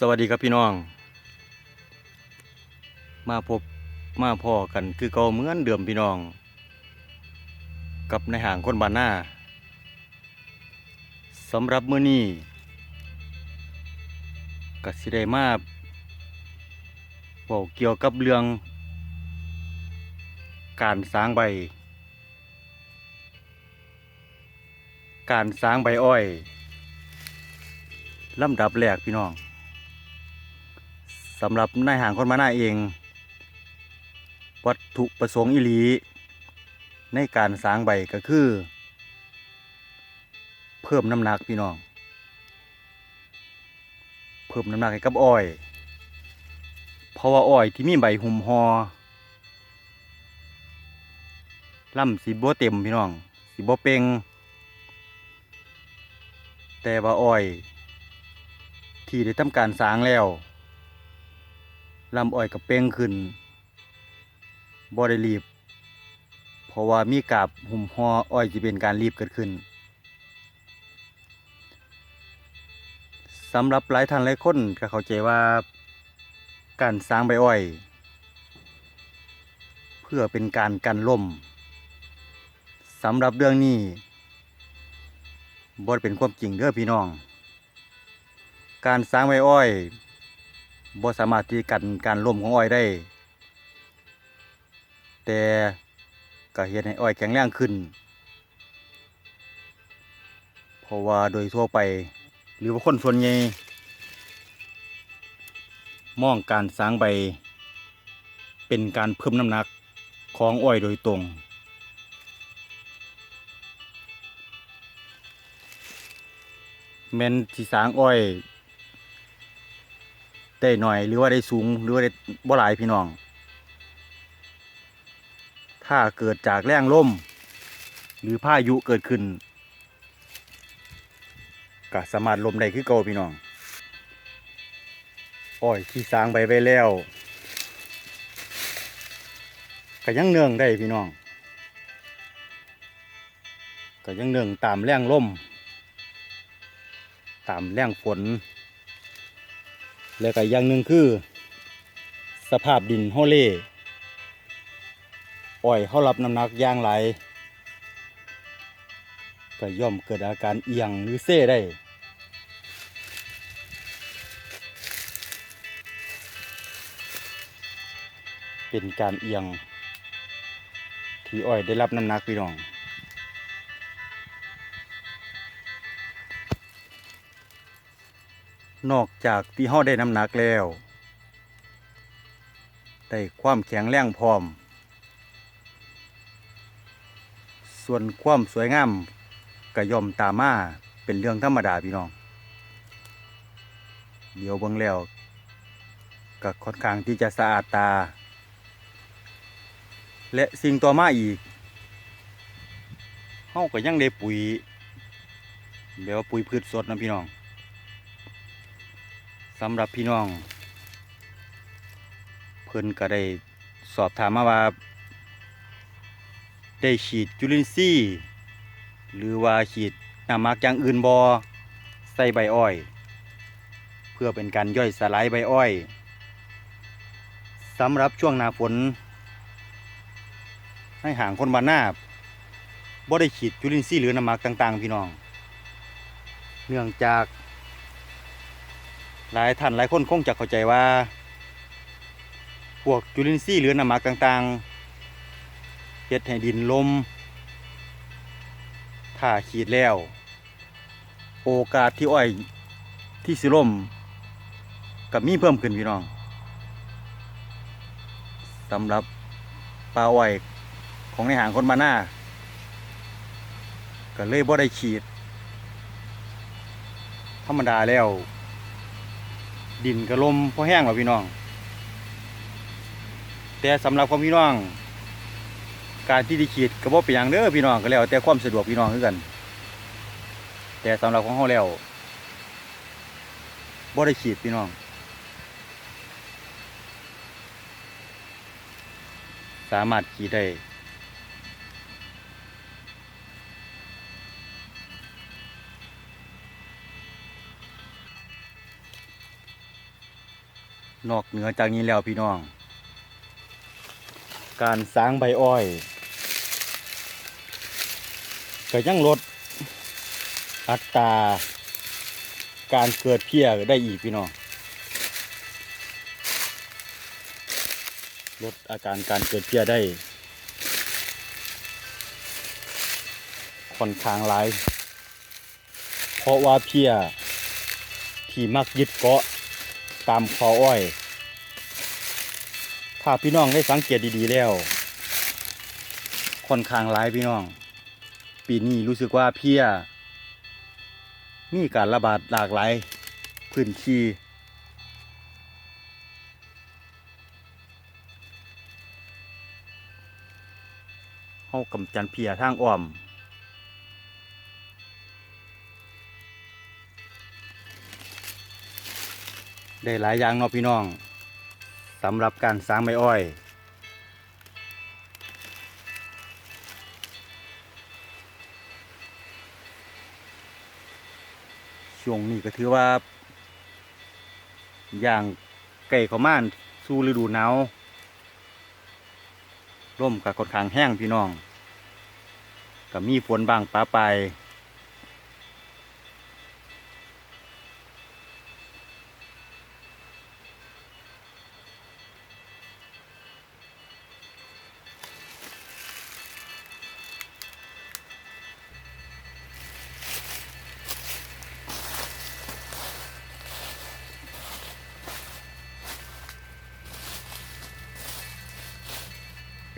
สวัสดีครับพี่น้อง มาพบมาพอกันคือเก่าเหมือนเดิมพี่น้อง กับในห่างคนบ้านหน้าสำหรับมื้อนี้ก็สิได้มาบอกเกี่ยวกับเรื่อง การสร้างใบ การสร้างใบอ้อยลำดับแรกพี่น้อง สำหรับนายห่างคนมาหน้าเอง วัตถุประสงค์อิลี ในการสร้างใบก็คือ เพิ่มน้ำหนักพี่น้อง เพิ่มน้ำหนักให้กับอ้อย เพราะว่าอ้อยที่มีใบหุ่มหอลำสีบัวเต็มพี่น้องสีบัวเปงแต่ว่าอ้อย ที่ได้ทำการสร้างแล้ว ลำอ้อยกับเป้งขึ้นบ่ได้รีบ เพราะว่ามีกาบหุ่มห่ออ้อยจะเป็นการรีบเกิดขึ้นสำหรับหลายท่านหลายคนก็เข้าใจว่าการสร้างใบอ้อย เพื่อเป็นการกันลมสำหรับเรื่องนี้บ่ได้เป็นความจริงเด้อพี่น้อง การสร้างใบอ้อย บ่สามารถที่กันการล่มของอ้อยได้ แต่ก็เฮ็ดให้อ้อยแข็งแรงขึ้น เพราะว่าโดยทั่วไป หรือว่าคนส่วนใหญ่มองการสร้างใบ เป็นการเพิ่มน้ำหนักของอ้อยโดยตรงแมนที่สร้างอ้อย ได้หน่อยหรือว่าได้สูงหรือว่าได้บ่หลายพี่น้อง ถ้าเกิดจากแรงลมหรือพายุเกิดขึ้นก็สามารถลมได้คือเก่าพี่น้องอ้อยที่สร้างไปไว้แล้วก็ยังเนืองได้พี่น้องก็ยังเนืองตามแรงลมตามแรงฝน แล้วก็อย่างหนึ่งคือ สภาพดินเฮาเล่อ้อยเขารับน้ำหนักย่างไรก็ย่อมเกิดอาการเอียงหรือเซ่ได้เป็นการเอียง ที่อ้อยได้รับน้ำหนักพี่น้อง นอกจากที่เฮาได้น้ำหนักแล้วได้ความแข็งแรงพร้อม ส่วนความสวยงามก็ย่อมตามาเป็นเรื่องธรรมดาพี่น้อง เดี๋ยวเบิ่งแล้วก็ค่อนข้างที่จะสะอาดตา และสิ่งต่อมาอีกเฮาก็ยังได้ปุ๋ยแบบว่าปุ๋ยพืชสดนะพี่น้อง สำหรับพี่น้อง เพิ่นก็ได้สอบถามมาว่า ได้ฉีดจุลินทรีย์หรือว่าฉีดน้ำมักอย่างอื่นบอใส่ใบอ้อย เพื่อเป็นการย่อยสลายใบอ้อยสำหรับช่วงหน้าฝน ให้ห่างคนบ้านหน้าบ่ได้ฉีดจุลินทรีย์หรือน้ำมักต่าง ๆ พี่น้อง เนื่องจาก หลายท่านหลายคนคงจะเข้าใจว่า พวกจุลินทรีย์หรือน้ำหมักต่างๆเฮ็ดให้ดินลม ถ้าขีดแล้ว โอกาสที่อ้อยที่สิล่มกับมีเพิ่มขึ้นพี่น้องสำหรับปลาอ้อยของในหางคนมาหน้าก็เลยบ่ได้ขีด ธรรมดาแล้ว ดินกระลมพอแห้งหรอพี่น้อง แต่สำหรับของพี่น้อง การที่ด้ขีดกระบอกเป็นอย่างเด้อพี่น้องก็แล้ว แต่ความสะดวกพี่น้องคือกัน แต่สำหรับของเขาแล้วบ่ได้ขีดพี่น้องสามารถขีดได้ นอกเหนือจากนี้แล้วพี่น้อง การสร้างใบอ้อยก็ยังลดอัตราการเกิดเพี้ยได้อีกพี่น้องลดอาการการเกิดเพี้ยได้ ค่อนข้างหลาย เพราะว่าเพี้ยที่มักยึดเกาะ ตามคออ้อย ถ้าพี่น้องได้สังเกตดีๆแล้ว ค่อนข้างหลายพี่น้อง ปีนี้รู้สึกว่าเพี้ย มีการระบาดหลากหลายพื้นที่เฮากำจัดเพียทางอ้อม ได้หลายอย่างเนาะพี่น้องสำหรับการสร้างไม้อ้อย ช่วงนี้ก็ถือว่า อย่างไก่เขาม่านสู่ฤดูหนาวร่มกับค่อนข้างแห้งพี่น้อง ก็มีฝนบางปะปลา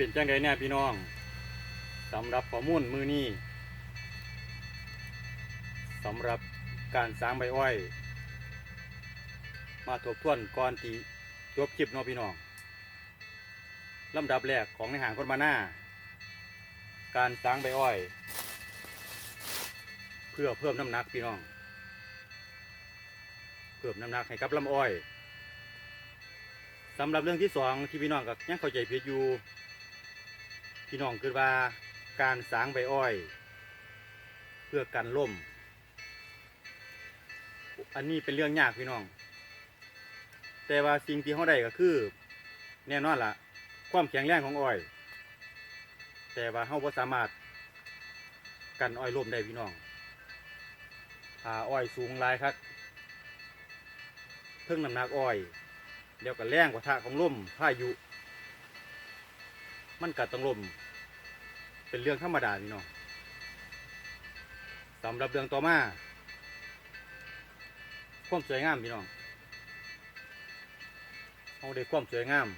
เป็นจังไดเนี่ยพี่น้องสำหรับข้อมูลมือนี้สำหรับการสร้างใบอ้อย มาทบทวนก่อนที่จบคลิปเนาะพี่น้องลำดับแรกของในหางคนมาหน้า การสร้างใบอ้อย เพื่อเพิ่มน้ำหนักพี่น้อง เพิ่มน้ำหนักให้กับลำอ้อยสำหรับเรื่องที่สองที่พี่น้องก็ยังเข้าใจผิดอยู่ พี่น้องคือว่าการสางใบอ้อย เพื่อกันล่ม อันนี้เป็นเรื่องยากพี่น้อง แต่ว่าสิ่งที่เขาได้ก็คือ แน่นอนละความแข็งแรงของอ้อย แต่ว่าเขาบ่สามารถกันอ้อยล่มได้พี่น้องถ้าอ้อยสูงลายครับเพิ่งน้ำหนักอ้อยเดี๋ยวกับแรงกว่าทะของล่มพายุ มันกัดต้องลมเป็นเรื่องธรรมดาพี่น้องสำหรับเรื่องต่อมาความสวยงามพี่น้องเอาได้ความสวยงาม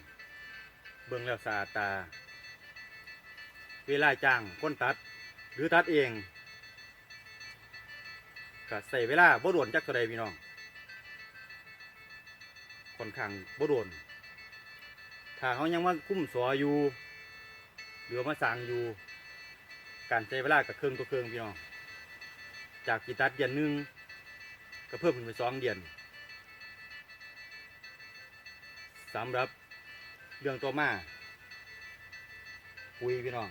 เบิ่งแล้วสะอาดตา เวลาจ้างคนตัด หรือตัดเองก็ใส่เวลาบ่โดนจักเท่าใดพี่น้องค่อนข้างบ่โดนถ้าเขายังมาคุ้มสออยู่ หรือว่ามาสั่งอยู่การใช้เวลากับเครื่องตัวเครื่องพี่น้องจากกีตัดเดือนหนึ่งก็เพิ่มขึ้นไปสองเดือนสำหรับเรื่องตัวมาปุ๋ยพี่น้อง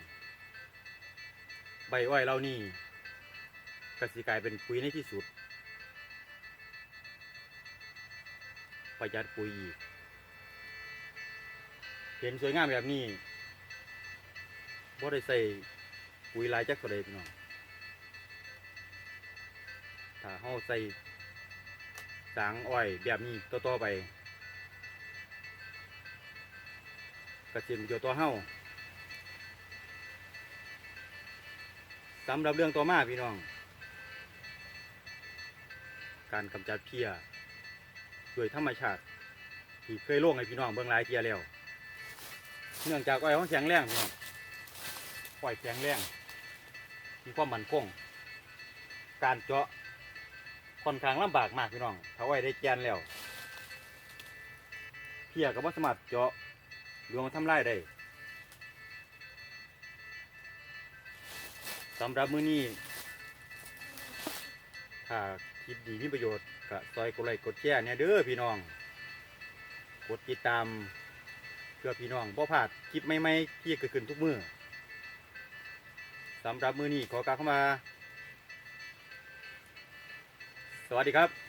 ใบอ้อยเรานี่กสิกลายเป็นปุ๋ยในที่สุด ประหยัดปุ๋ยอีกเห็นสวยงามแบบนี้ บ่ได้ใส่ปุ๋ยหลายจักตัวใดพี่น้องถ้าเฮาใส่สางอ้อยแบบนี้ต่อๆไปกระสินประโยชน์ต่อเฮาสำหรับเรื่องต่อมาพี่น้อง การกำจัดเพี้ยโดยธรรมชาติ ที่เคยล่วงให้พี่น้องเบิ่งหลายเทียแล้ว เนื่องจากอ้อยของแข็งแรงพี่น้อง อ้อยแข็งแรงมีความมั่นคง การเจาะค่อนข้างลำบากมากพี่น้องถ้าอ้อได้แกนแล้ว เพียก็บ่สามารเจาะหรือว่ามาทำลายได้สำหรับมือนี้ถ้าคลิปดีมีประโยชน์ก็ซอยกดไลค์กดแชร์เนี่ยเด้อพี่น้อง กดติดตามเพื่อพี่น้องบ่พลาดคลิปใหม่ๆที่เกิดขึ้นทุกมือ สำหรับมือนี้ขอกล่าวเข้ามา สวัสดีครับ